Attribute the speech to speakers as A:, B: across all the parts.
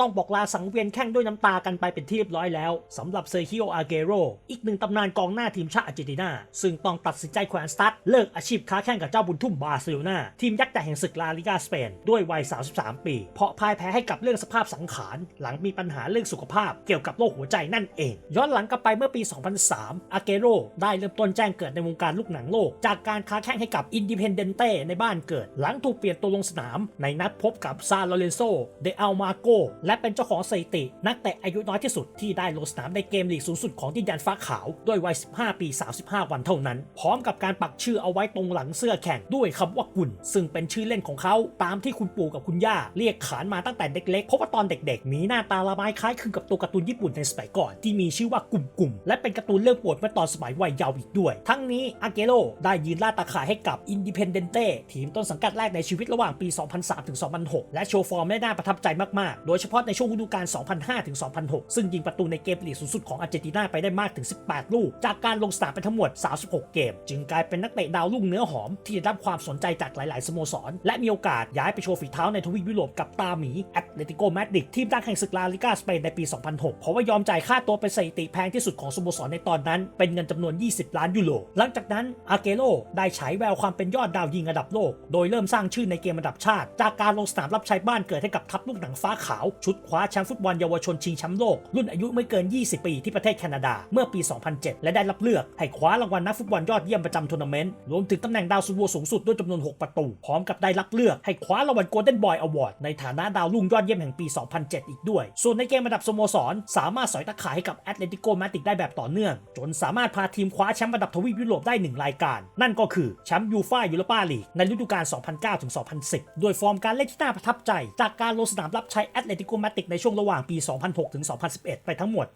A: ต้องบอกลาสังเวียนแข้งด้วยน้ำตากันไปเป็นที่เรียบร้อยแล้วสำหรับเซอร์ฮิโออาเกโรอีกหนึ่งตำนานกองหน้าทีมชาติอาร์เจนตินา ซึ่งต้องตัดสินใจแขวนสตั๊ดเลิกอาชีพค้าแข่งกับเจ้าบุญทุ่มบาร์เซโลนาทีมยักษ์ใหญ่แห่งศึกลาลิกาสเปน ด้วยวัย 33 ปี เพราะพ่ายแพ้ให้กับเรื่องสภาพสังขาร หลังมีปัญหาเรื่องสุขภาพเกี่ยวกับโรคหัวใจนั่นเอง ย้อนหลังกลับไปเมื่อปี 2003 อาเกโรได้เริ่มต้นแจ้งเกิดในวงการลูกหนังโลก จากการค้าแข่งให้กับอินดิเพนเดนเต้ในบ้านเกิด หลังถูกเปลี่ยนตัวลงสนาม ในนัดพบกับซาโลเรนโซเดอัลมาโกและเป็นเจ้าของสถิติ นักเตะอายุน้อยที่สุดที่ได้ลงสนามในเกมลีกสูงสุดของดินแดนฟ้าขาวด้วยวัย 15 ปี 35 วันเท่านั้น พร้อมกับการปักชื่อเอาไว้ตรงหลังเสื้อแข่งด้วยคำว่ากุลซึ่งเป็นชื่อเล่นของเขาตามที่คุณปู่กับคุณย่า เรียกขานมาตั้งแต่เด็กๆเพราะว่าตอนเด็กๆ มีหน้าตาละไม้คล้ายคลึงกับตัวการ์ตูนญี่ปุ่นในสมัยก่อนที่มีชื่อว่ากุ่มกุ่มและเป็นการ์ตูนเรื่องโปรดเมื่อตอนสมัยวัยเยาว์อีกด้วย ทั้งนี้อาเกโรได้ยืนล่าตาข่ายให้กับอินดิเพนเดนเต้ทีมต้นสังกัดแรกในชีวิตระหว่างปี 2003-2006 และโชว์ฟอร์มได้น่าประทับใจมากๆ โดยเฉพาะในช่วงฤดูกาล 2005 ถึง 2006 ซึ่งยิงประตูในเกมลีกสูงสุดของอาร์เจนตินาไปได้มากถึง 18 ลูก จากการลงสนามไปทั้งหมด 36 เกม จึงกลายเป็นนักเตะดาวรุ่งเนื้อหอม ที่ได้รับความสนใจจากหลาย ๆ สโมสร และมีโอกาสย้ายไปโชว์ฝีเท้าในทวีปยุโรปกับตาหมีแอตเลติโกมาดริดทีมดังแห่งศึกลาลิกาสเปนในปี 2006 เพราะว่ายอมจ่ายค่าตัวเป็นสถิติแพงที่สุดของสโมสรในตอนนั้น เป็นเงินจำนวน 20 ล้านยูโร หลังจากนั้นอาเกโรได้ฉายแววความเป็นยอดดาวยิงระดับโลก โดยเริ่มสร้างชื่อในเกมระดับชาติ จากการลงสนามรับใช้บ้านเกิดให้กับทัพลูกหนังฟ้าขาวชุดคว้าแชมป์ฟุตบอลเยาวชนชิงแชมป์โลก รุ่นอายุไม่เกิน 20 ปีที่ประเทศแคนาดาเมื่อปี 2007 และได้รับเลือกให้คว้ารางวัลนักฟุตบอลยอดเยี่ยมประจำทัวร์นาเมนต์รวมถึงตำแหน่งดาวซันโวสูงสุดด้วยจำนวน 6 ประตู พร้อมกับได้รับเลือกให้คว้ารางวัลโกลเด้นบอยอวอร์ดในฐานะดาวรุ่งยอดเยี่ยมแห่งปี 2007 อีกด้วย ส่วนในเกมระดับสโมสรสามารถสอยตะข่ายให้กับแอตเลติโกมาดริดได้แบบต่อเนื่อง จนสามารถพาทีมคว้าแชมป์ระดับทวีปยุโรปได้หนึ่งรายการ นั่นก็คือแชมป์ยูฟ่ายูโรปาลีกในฤดูกาล 2009-2010โดยฟอร์มการเล่นที่น่าประทับใจ จากการลงสนามรับใช้แอตเลติโกมาดริดในช่วงระหว่างปี 2006-2011 ไปทั้งหมด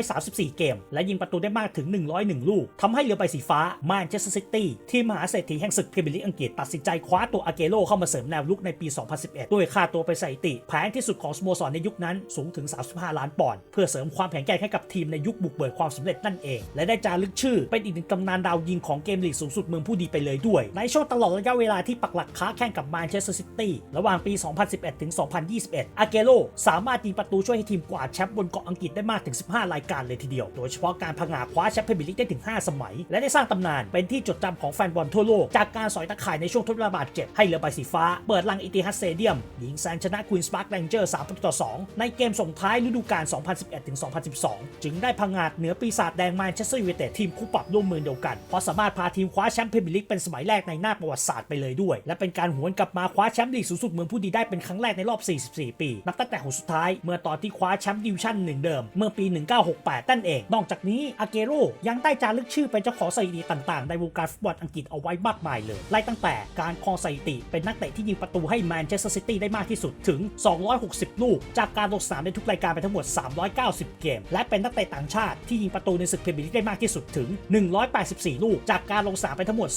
A: 234 เกม และยิงประตูได้มากถึง 101 ลูกทำให้เรือใบสีฟ้าแมนเชสเตอร์ซิตี้ทีมมหาเศรษฐีแห่งศึกพรีเมียร์ลีกอังกฤษตัดสินใจคว้าตัวอาเกโรเข้ามาเสริมแนวลุกในปี 2011 ด้วยค่าตัวไปนสถิติแพงที่สุดของสโมสรในยุคนั้นสูงถึง 35 ล้านปอนด์เพื่อเสริมความแข็งแกร่งให้กับทีมในยุคบุกเบิกความสำเร็จนั่นเอง และได้จารึกชื่อเป็นอีกหนึ่งตำนานดาวยิงของเกมลีกสูงสุดเมืองผู้ดีไปเลยด้วย ในช่วงตลอดระยะเวลาที่ปักหลักค้าแข่งกับมนเชสเตอร์ซิตี้ระหว่างปี 2011 ถึง 2021 อาเกโรสามารถยิงประตูช่วยให้ทีมกวาดแชมป์บนเกาะอังกฤษได้มากถึง 15 รายการเลยทีเดียว โดยเฉพาะการผงาคว้าแชมป์พรีเมียร์ลีกได้ถึง 5 สมัย และได้สร้างตำนานเป็นที่จดจำของแฟนบอลทั่วโลก จากการสอยตะข่ายในช่วงทดระบาดเจ็บให้เรือใบสีฟ้า เปิดลังอิติฮัสเตเดียมยิงแซงชนะควีนสปาร์คแรงเจอร์3ประตูต่อ 2 ในเกมส่งท้ายฤดูกาล 2011ถึง2012 จึงได้พังงาดเหนือปีศาจแดงแมนเชสเตอร์ยูไนเต็ดทีมคู่ปรับร่วมมือเดียวกันเพราะสามารถพาทีมคว้าแชมป์พรีเมียร์ลีกเป็นสมัยแรกในหน้าประวัติศาสตร์ไปเลยด้วย และเป็นการหวนกลับมาคว้าแชมป์ลีกสูงสุดเมืองผู้ดีได้เป็นครั้งแรกในรอบ 44 ปี นับตั้งแต่สุดท้าย เมื่อตอนที่คว้าแชมป์ดิวิชั่นหนึ่งเดิม เมื่อปี 1968นั่นเอง นอกจากนี้อาเกโรยังได้จารึกชื่อเป็นเจ้าของสถิติต่างๆ ในวงการฟุตบอลอังกฤษเอาไว้มากมายเลย ไล่ตั้งแต่การครองสถิติเป็นนักเตะที่ยิงประตูให้แมนเชสเตอร์ซิตี้ได้มากที่สุดถึง 260 ลูก จากการลงสนามในทุกรายการไปทั้งหมด 390 เกม และเป็นนักเตะต่างชาติที่ยิงประตูในศึกพรีเมียร์ลีกได้มากที่สุดถึง 184 ลูก จากการลงสนามไปทั้งหมด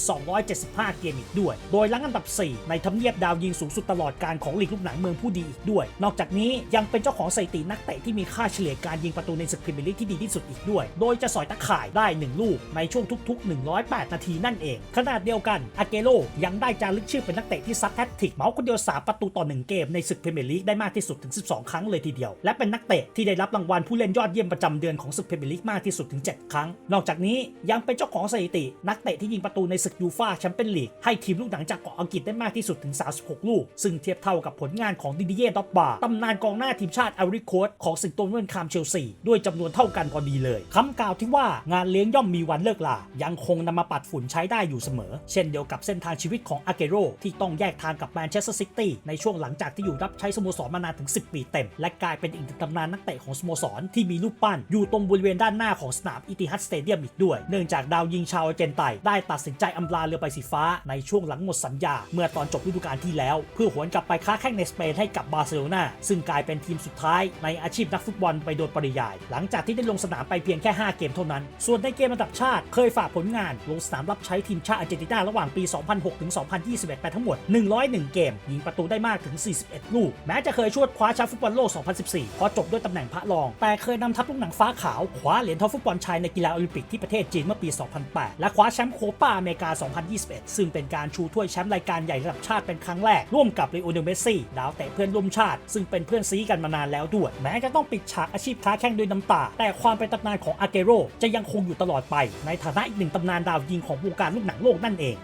A: 275 เกมอีกด้วย โดยลังอันดับ 4 ในทำเนียบดาวยิงสูงสุดตลอดการของลีกลูกหนังเมืองผู้ดีอีกด้วย นอกจากนี้ยังเป็นเจ้าของสถิตินักเตะที่มีค่าเฉลี่ยการยิงประตูในศึกพรีเมียร์ลีกที่ดีที่สุดอีกด้วย โดยจะสอยตะข่ายได้ 1 ลูกในช่วงทุก ๆ 108 นาทีนั่นเอง ขนาดเดียวกันอาเกโรยังได้จารึกชื่อเป็นนักเตะที่ซัดแฮตทริกเมาส์คนเดียว 3 ประตูต่อ 1 เกมในศึกพรีเมียร์ลีกได้มากที่สุดถึง 12 ครั้งเลยทีเดียว และเป็นนักเตะที่ได้รับรางวัลผู้เล่นยอดเยี่ยมประจำเดือนของศึกพรีเมียร์ลีกมากที่สุดถึง 7 ครั้ง นอกจากนี้ยังเป็นเจ้าของสถิติ นักเตะที่ยิงประตูในศึกยูฟ่าแชมเปี้ยนลีกให้ทีมลูกหนังจากเกาะอังกฤษได้มากที่สุดถึง 36 ลูก ซึ่งเทียบเท่ากับผลงานของดิดิเย่ด็อกบาตำนานกองหน้าทีมชาติอาริโคสของสิงโตเวินคามเชลซีด้วยจำนวนเท่ากันพอดีเลยคำกล่าวที่ว่างานเลี้ยงย่อมมีวันเลิกลา ยังคงนำมาปัดฝุ่นใช้ได้อยู่เสมอ เช่นเดียวกับเส้นทางชีวิตของอาเกโรที่ต้องแยกทางกับแมนเชสเตอร์ซิตี้ในช่วงหลังจากที่อยู่รับใช้สโมสรมานานถึง 10 ปีเต็ม และกลายเป็นอีกหนึ่งตำนานนักเตะของสโมสรที่มีรูปปั้นอยู่ตรงบริเวณด้านหน้าของสนามอิติฮัดสเตเดียมอีกด้วย เนื่องจากดาวยิงชาวอาร์เจนไตได้ตัดสินใจอำลาเรือใบสีฟ้าในช่วงหลังหมดสัญญา เมื่อตอนจบฤดูกาลที่แล้ว เพื่อหวนกลับไปค้าแข่งในสเปนให้กับบาร์เซโลนาซึ่งกลายเป็นทีมสุดท้ายในอาชีพนักฟุตบอลไปโดยปริยาย หลังจากที่ได้ลงสนามไปเพียงแค่ 5 เกมเท่านั้น ส่วนในเกมระดับชาติเคยฝากผลงาน ลงสนามรับใช้ทีมชาติอาร์เจนตินาระหว่างปี 2006 ถึง 2021 ไปทั้งหมด 101 เกม ยิงประตูได้มากถึง 41 ลูก แม้จะเคยชวดคว้าแชมป์ฟุตบอลโลก 2014 พอจบด้วยตำแหน่งพระรอง แต่เคยนำทัพลูกหนังฟ้าขาวคว้าเหรียญทองฟุตบอลชายในกีฬาโอลิมปิกที่ประเทศจีนเมื่อปี 2008 และคว้าแชมป์โคปาอเมริกา 2021 ซึ่งเป็นการชูถ้วยแชมป์รายการใหญ่ระดับชาติเป็นครั้งแรกร่วมกับเลโอเนลเมสซี่ดาวเตะเพื่อนร่วมชาติ ซึ่งเป็นเพื่อนซีกันมานานแล้วด้วย แม้จะต้องปิดฉากอาชีพค้าแข่งด้วยน้ำตา แต่ความเป็นตำนานของอาเกโรจะยังคงอยู่ตลอดไป ในฐานะอีกหนึ่งตำนานดาวยิงของวงการลูกหนังโลกนั่นเอง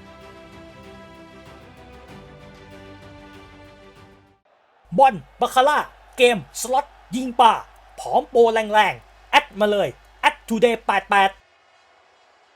A: บอลบาคาร่า เกม สล็อต ยิงป่า ผอมโปรแรงๆ แอดมาเลย แอด today 88